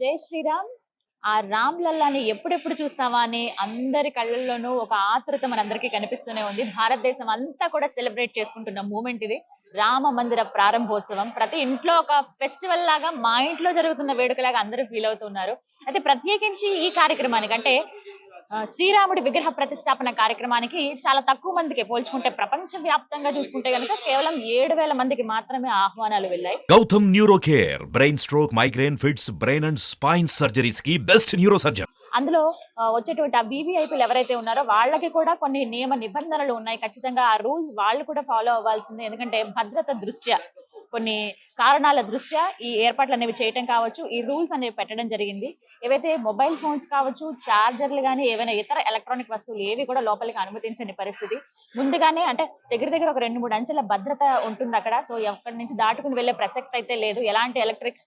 జై శ్రీరామ్. ఆ రామ్ లల్లాని ఎప్పుడెప్పుడు చూస్తావా అని అందరి కళ్ళల్లోనూ ఒక ఆతృత మనందరికీ కనిపిస్తూనే ఉంది. భారతదేశం అంతా కూడా సెలబ్రేట్ చేసుకుంటున్న మూమెంట్ ఇది. రామ మందిర ప్రారంభోత్సవం. ప్రతి ఇంట్లో ఒక ఫెస్టివల్ లాగా మా ఇంట్లో జరుగుతున్న వేడుకలాగా అందరూ ఫీల్ అవుతున్నారు. అయితే ప్రత్యేకించి ఈ కార్యక్రమానికి అంటే శ్రీరాముడి విగ్రహ ప్రతిష్టాపన కార్యక్రమానికి చాలా తక్కువ మందికి పోల్చుకుంటే ప్రపంచ వ్యాప్తంగా చూసుకుంటే కనుక కేవలం ఏడు వేల మందికి మాత్రమే ఆహ్వానాలు వెళ్ళాయి. Gautam neuro care brain stroke migraine fits brain and spine సర్జరీస్కి best neuro surgeon అందులో వచ్చేటువంటి ఆ బీవీఐపీలు ఎవరైతే ఉన్నారో వాళ్ళకి కూడా కొన్ని నియమ నిబంధనలు ఉన్నాయి. ఖచ్చితంగా ఆ రూల్స్ వాళ్ళు కూడా ఫాలో అవ్వాల్సిందే. ఎందుకంటే భద్రత దృష్ట్యా కొన్ని కారణాల దృష్ట్యా ఈ ఏర్పాట్లు అనేవి చేయటం కావచ్చు ఈ రూల్స్ అనేవి పెట్టడం జరిగింది. ఏవైతే మొబైల్ ఫోన్స్ కావచ్చు చార్జర్లు కానీ ఏవైనా ఇతర ఎలక్ట్రానిక్ వస్తువులు ఏవి కూడా లోపలికి అనుమతించని పరిస్థితి. ముందుగానే అంటే దగ్గర దగ్గర ఒక రెండు మూడు అంచెల భద్రత ఉంటుంది అక్కడ. సో ఎక్కడి నుంచి దాటుకుని వెళ్ళే ప్రసక్తి అయితే లేదు. ఎలాంటి ఎలక్ట్రిక్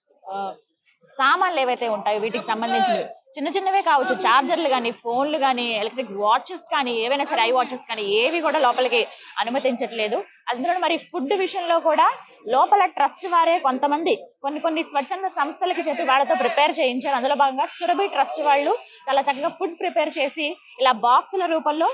సామాన్లు ఏవైతే ఉంటాయో వీటికి సంబంధించినవి. చిన్న చిన్నవే కావచ్చు. చార్జర్లు కానీ ఫోన్లు కానీ ఎలక్ట్రిక్ వాచెస్ కానీ ఏవైనా సరే ఐ వాచెస్ కానీ ఏవి కూడా లోపలికి అనుమతించట్లేదు. అందులో మరి ఫుడ్ విషయంలో కూడా లోపల ట్రస్ట్ వారే కొంతమంది కొన్ని కొన్ని స్వచ్ఛంద సంస్థలకి చెప్పి వాళ్ళతో ప్రిపేర్ చేయించారు. అందులో భాగంగా సురభి ట్రస్ట్ వాళ్ళు చాలా చక్కగా ఫుడ్ ప్రిపేర్ చేసి ఇలా బాక్సుల రూపంలో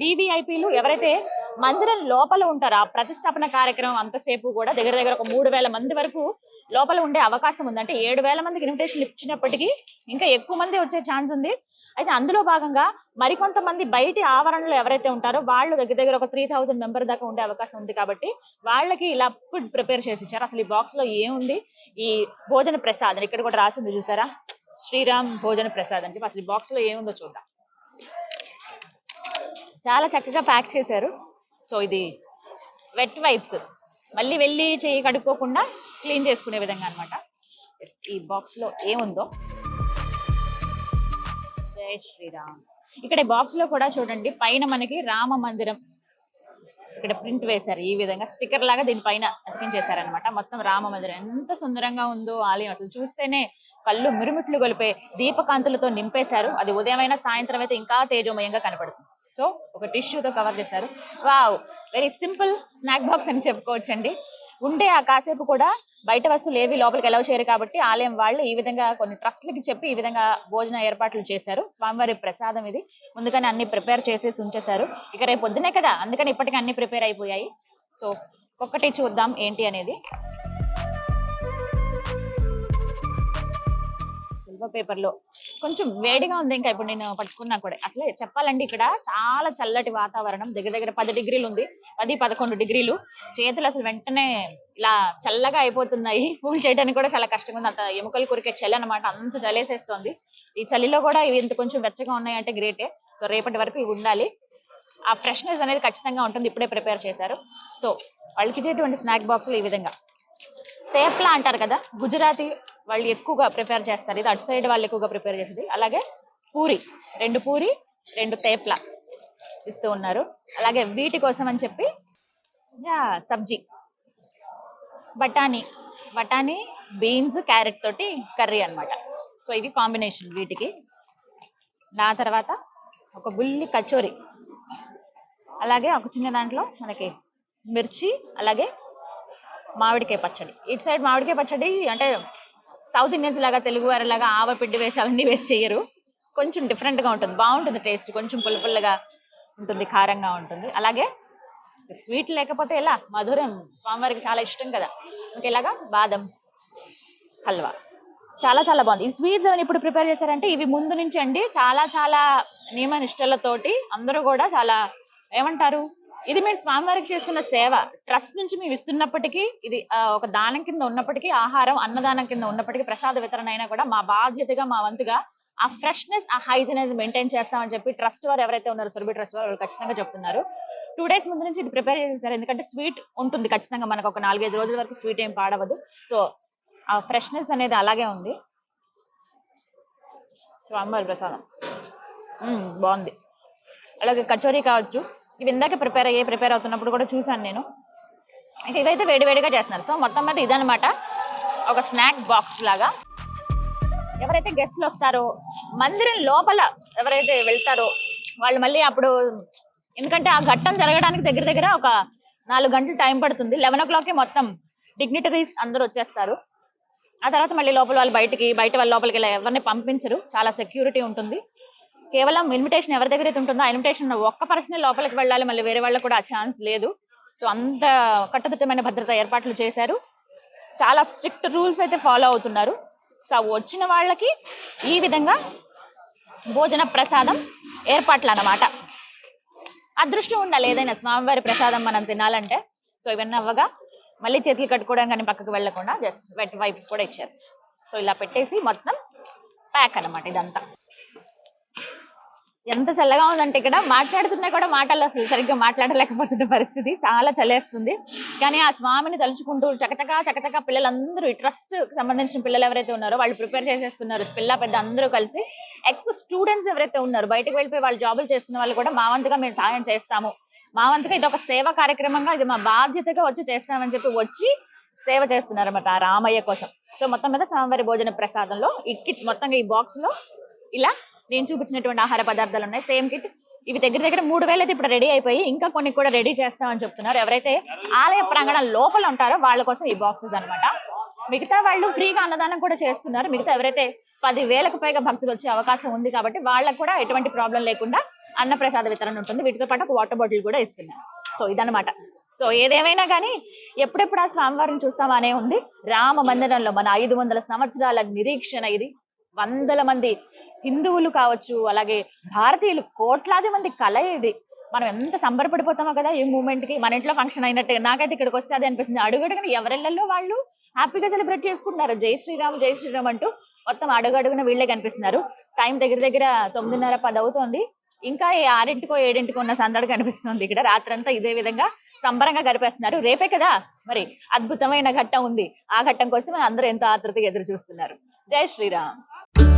డివిఐపీలు ఎవరైతే మందిరం లోపల ఉంటారో ఆ ప్రతిష్టాపన కార్యక్రమం అంతసేపు కూడా దగ్గర దగ్గర ఒక మూడు వేల మంది వరకు లోపల ఉండే అవకాశం ఉంది. అంటే ఏడు వేల మందికి ఇన్విటేషన్ ఇచ్చినప్పటికీ ఇంకా ఎక్కువ మంది వచ్చే ఛాన్స్ ఉంది. అయితే అందులో భాగంగా మరికొంతమంది బయటి ఆవరణలో ఎవరైతే ఉంటారో వాళ్ళు దగ్గర దగ్గర ఒక త్రీ థౌసండ్ మెంబర్ దాకా ఉండే అవకాశం ఉంది కాబట్టి వాళ్ళకి ఇలా ఫుడ్ ప్రిపేర్ చేసి ఇచ్చారు. అసలు ఈ బాక్స్లో ఏముంది? ఈ భోజన ప్రసాదం ఇక్కడ కూడా రాసింది చూసారా? శ్రీరామ్ భోజన ప్రసాద్. అని చెప్పి అసలు ఈ బాక్స్లో ఏముందో చూద్దాం. చాలా చక్కగా ప్యాక్ చేశారు. సో ఇది వెట్ వైప్స్ మళ్ళీ వెళ్ళి చేయి కడుక్కోకుండా క్లీన్ చేసుకునే విధంగా అనమాట ఈ బాక్స్లో ఏముందో. జై శ్రీరామ్. ఇక్కడ బాక్స్లో బాక్స్లో కూడా చూడండి పైన మనకి రామ మందిరం. ఇక్కడ ప్రింట్ వేశారు. ఈ విధంగా స్టిక్కర్ లాగా దీనిపైన అతికించేశారనమాట మొత్తం రామ మందిరం. ఎంత సుందరంగా ఉందో ఆలయం. అసలు చూస్తేనే కళ్ళు మిరుమిట్లు గొలిపే దీపకాంతులతో నింపేశారు. అది ఉదయమైన సాయంత్రం అయితే ఇంకా తేజోమయంగా కనపడుతుంది. సో ఒక టిష్యూతో కవర్ చేశారు. Wow! Very simple snack box అని చెప్పుకోవచ్చండి. ఉండే ఆ కాసేపు కూడా బయట వస్తువులు ఏవి లోపలికి ఎలా చేయరు కాబట్టి ఆలయం వాళ్ళు ఈ విధంగా కొన్ని ట్రస్ట్లకి చెప్పి ఈ విధంగా భోజన ఏర్పాట్లు చేశారు. స్వామివారి ప్రసాదం ఇది. ముందుగానే అన్ని ప్రిపేర్ చేసేసి ఉంచేశారు. ఇక రేపు పొద్దునే కదా అందుకని ఇప్పటికీ అన్ని ప్రిపేర్ అయిపోయాయి. సో ఒక్కటి చూద్దాం ఏంటి అనేది. సిల్వర్ పేపర్లో. కొంచెం వేడిగా ఉంది ఇంకా ఇప్పుడు నేను పట్టుకున్నా కూడా. అసలే చెప్పాలండి ఇక్కడ చాలా చల్లటి వాతావరణం. దగ్గర దగ్గర పది డిగ్రీలు ఉంది. పది పదకొండు డిగ్రీలు. చేతులు అసలు వెంటనే ఇలా చల్లగా అయిపోతున్నాయి. పూలు చేయడానికి కూడా చాలా కష్టంగా ఉంది. అంత ఎముకలు కొరికే చలి అనమాట అంత చలేసేస్తోంది. ఈ చలిలో కూడా ఇవి ఇంత కొంచెం వెచ్చగా ఉన్నాయంటే గ్రేటే సో రేపటి వరకు ఇవి ఉండాలి. ఆ ఫ్రెష్నెస్ అనేది ఖచ్చితంగా ఉంటుంది. ఇప్పుడే ప్రిపేర్ చేశారు. సో వాళ్ళకి ఇచ్చేటువంటి స్నాక్ బాక్సులు ఈ విధంగా. తేప్లా అంటారు కదా. గుజరాతీ వాళ్ళు ఎక్కువగా ప్రిపేర్ చేస్తారు. ఇది అటు సైడ్ వాళ్ళు ఎక్కువగా ప్రిపేర్ చేసేది అలాగే పూరి రెండు పూరి రెండు తేప్ల ఇస్తూ ఉన్నారు. అలాగే వీటి కోసం అని చెప్పి సబ్జీ బఠానీ బఠానీ బీన్స్ క్యారెట్ తోటి కర్రీ అన్నమాట. సో ఇవి కాంబినేషన్ వీటికి. నా తర్వాత ఒక బుల్లి కచోరీ. అలాగే ఒక చిన్న దాంట్లో మనకి మిర్చి అలాగే మామిడికాయ పచ్చడి. ఇటు సైడ్ మామిడికాయ పచ్చడి అంటే సౌత్ ఇండియన్స్ లాగా తెలుగు వారి లాగా ఆవపిండి వేసి అవన్నీ వేసి చేయరు. కొంచెం డిఫరెంట్గా గా ఉంటుంది. బాగుంటుంది టేస్ట్ కొంచెం పుల్ల పుల్లగా ఉంటుంది కారంగా ఉంటుంది. అలాగే స్వీట్ లేకపోతే ఎలా? మధురం. స్వామివారికి చాలా ఇష్టం కదా. ఇంకా ఇలాగా బాదం హల్వా. చాలా చాలా బాగుంది. ఈ స్వీట్స్ ఏమైనా ఇప్పుడు ప్రిపేర్ చేశారంటే ఇవి ముందు నుంచి అండి చాలా చాలా నియమ నిష్టలతోటి అందరూ కూడా చాలా ఏమంటారు? ఇది మేము స్వామివారికి చేస్తున్న సేవ. ట్రస్ట్ నుంచి మేము ఇస్తున్నప్పటికీ ఇది ఒక దానం కింద ఉన్నప్పటికీ ఆహారం అన్నదానం కింద ఉన్నప్పటికీ ప్రసాద వితరణ అయినా కూడా మా బాధ్యతగా మా వంతుగా ఆ ఫ్రెష్నెస్ ఆ హైజీనెస్ మెయింటైన్ చేస్తామని చెప్పి ట్రస్ట్ వారు ఎవరైతే ఉన్నారో సురభి ట్రస్ట్ వారు ఖచ్చితంగా చెప్తున్నారు. టూ డేస్ ముందు నుంచి ఇది ప్రిపేర్ చేసేసారు. ఎందుకంటే స్వీట్ ఉంటుంది ఖచ్చితంగా మనకు ఒక నాలుగైదు రోజుల వరకు స్వీట్ ఏం పాడవదు. సో ఆ ఫ్రెష్నెస్ అనేది అలాగే ఉంది. స్వామివారి ప్రసాదం. బాగుంది. అలాగే కచోరీ కావచ్చు. ఇవి ఇందాక ప్రిపేర్ అయ్యి ప్రిపేర్ అవుతున్నప్పుడు కూడా చూసాను నేను. ఇక ఇవైతే వేడివేడిగా చేస్తున్నారు. సో మొత్తం మీద ఇదనమాట ఒక స్నాక్ బాక్స్ లాగా. ఎవరైతే గెస్ట్లు వస్తారో మందిరం లోపల ఎవరైతే వెళ్తారో వాళ్ళు మళ్ళీ అప్పుడు ఎందుకంటే ఆ ఘట్టం జరగడానికి దగ్గర దగ్గర ఒక నాలుగు గంటలు టైం పడుతుంది. లెవెన్ ఓ క్లాక్కి మొత్తం డిగ్నిటరీస్ అందరూ వచ్చేస్తారు. ఆ తర్వాత మళ్ళీ లోపల వాళ్ళు బయటికి బయట వాళ్ళ లోపలికి ఇలా ఎవరిని పంపించరు. చాలా సెక్యూరిటీ ఉంటుంది. కేవలం ఇన్విటేషన్ ఎవరి దగ్గర అయితే ఉంటుందో ఆ ఇన్విటేషన్ ఒక్క పర్సన్ లోపలికి వెళ్ళాలి మళ్ళీ వేరే వాళ్ళకి కూడా ఆ ఛాన్స్ లేదు. సో అంత కట్టుదిట్టమైన భద్రత ఏర్పాట్లు చేశారు. చాలా స్ట్రిక్ట్ రూల్స్ అయితే ఫాలో అవుతున్నారు. సో వచ్చిన వాళ్ళకి ఈ విధంగా భోజన ప్రసాదం ఏర్పాట్లు అన్నమాట అదృష్టం ఉండాలి ఏదైనా స్వామివారి ప్రసాదం మనం తినాలంటే? సో ఇవన్నీ అవ్వగా మళ్ళీ చేతులు కట్టుకోవడం కానీ పక్కకు వెళ్ళకుండా జస్ట్ వెట్ వైప్స్ కూడా ఇచ్చారు. సో ఇలా పెట్టేసి మొత్తం ప్యాక్ అన్నమాట ఇదంతా. ఎంత చల్లగా ఉందంటే ఇక్కడ మాట్లాడుతున్నా కూడా మాటలు అసలు సరిగ్గా మాట్లాడలేకపోతున్న పరిస్థితి. చాలా చలేస్తుంది. కానీ ఆ స్వామిని తలుచుకుంటూ చకచకా చకచకా పిల్లలందరూ ఈ ట్రస్ట్ సంబంధించిన పిల్లలు ఎవరైతే ఉన్నారో వాళ్ళు ప్రిపేర్ చేసేస్తున్నారు. పిల్ల పెద్ద అందరూ కలిసి ఎక్స్ స్టూడెంట్స్ ఎవరైతే ఉన్నారో బయటకు వెళ్ళిపోయి వాళ్ళు జాబులు చేస్తున్న వాళ్ళు కూడా మా వంతుగా మేము సహాయం చేస్తాము. మా వంతుగా ఇది ఒక సేవ కార్యక్రమంగా ఇది మా బాధ్యతగా వచ్చి చేస్తామని చెప్పి వచ్చి సేవ చేస్తున్నారు అన్నమాట ఆ రామయ్య కోసం. సో మొత్తం మీద స్వామివారి భోజన ప్రసాదంలో ఈ కిట్ మొత్తంగా ఈ బాక్స్లో ఇలా నేను చూపించినటువంటి ఆహార పదార్థాలు ఉన్నాయి. Same kit. ఇవి దగ్గర దగ్గర మూడు వేలు అయితే ఇప్పుడు రెడీ అయిపోయి ఇంకా కొన్ని కూడా రెడీ చేస్తామని చెప్తున్నారు. ఎవరైతే ఆలయ ప్రాంగణం లోపల ఉంటారో వాళ్ళ కోసం ఈ బాక్సెస్ అన్నమాట. మిగతా వాళ్ళు ఫ్రీగా అన్నదానం కూడా చేస్తున్నారు. మిగతా ఎవరైతే పది వేలకు పైగా భక్తులు వచ్చే అవకాశం ఉంది కాబట్టి వాళ్ళకు కూడా ఎటువంటి ప్రాబ్లం లేకుండా అన్నప్రసాద వితరణ ఉంటుంది. వీటితో పాటు ఒక వాటర్ బాటిల్ కూడా ఇస్తున్నారు. సో ఇదనమాట సో ఏదేమైనా కానీ ఎప్పుడెప్పుడు ఆ స్వామివారిని చూస్తామా అనే ఉంది. రామ మందిరంలో మన ఐదు వందల సంవత్సరాల నిరీక్షణ ఇది. వందల మంది హిందువులు కావచ్చు అలాగే భారతీయులు కోట్లాది మంది కళ ఇది. మనం ఎంత సంబరపడిపోతామో కదా ఈ మూమెంట్కి. మన ఇంట్లో ఫంక్షన్ అయినట్టే. నాకైతే ఇక్కడికి వస్తే అది అనిపిస్తుంది. అడుగడుగున ఎవరెళ్ళల్లో వాళ్ళు హ్యాపీగా సెలబ్రేట్ చేసుకుంటున్నారు. జై శ్రీరామ్ జై శ్రీరామ్ అంటూ మొత్తం అడుగడుగున వీళ్ళే కనిపిస్తున్నారు. టైం దగ్గర దగ్గర తొమ్మిదిన్నర పది అవుతోంది. ఇంకా ఈ ఆరింటికో ఏడింటికో ఉన్న సందడి కనిపిస్తుంది ఇక్కడ. రాత్రంతా ఇదే విధంగా సంబరంగా గడిపేస్తున్నారు. రేపే కదా మరి. అద్భుతమైన ఘట్టం ఉంది. ఆ ఘట్టం కోసం అందరూ ఎంతో ఆతృతగా ఎదురు చూస్తున్నారు. జై శ్రీరామ్.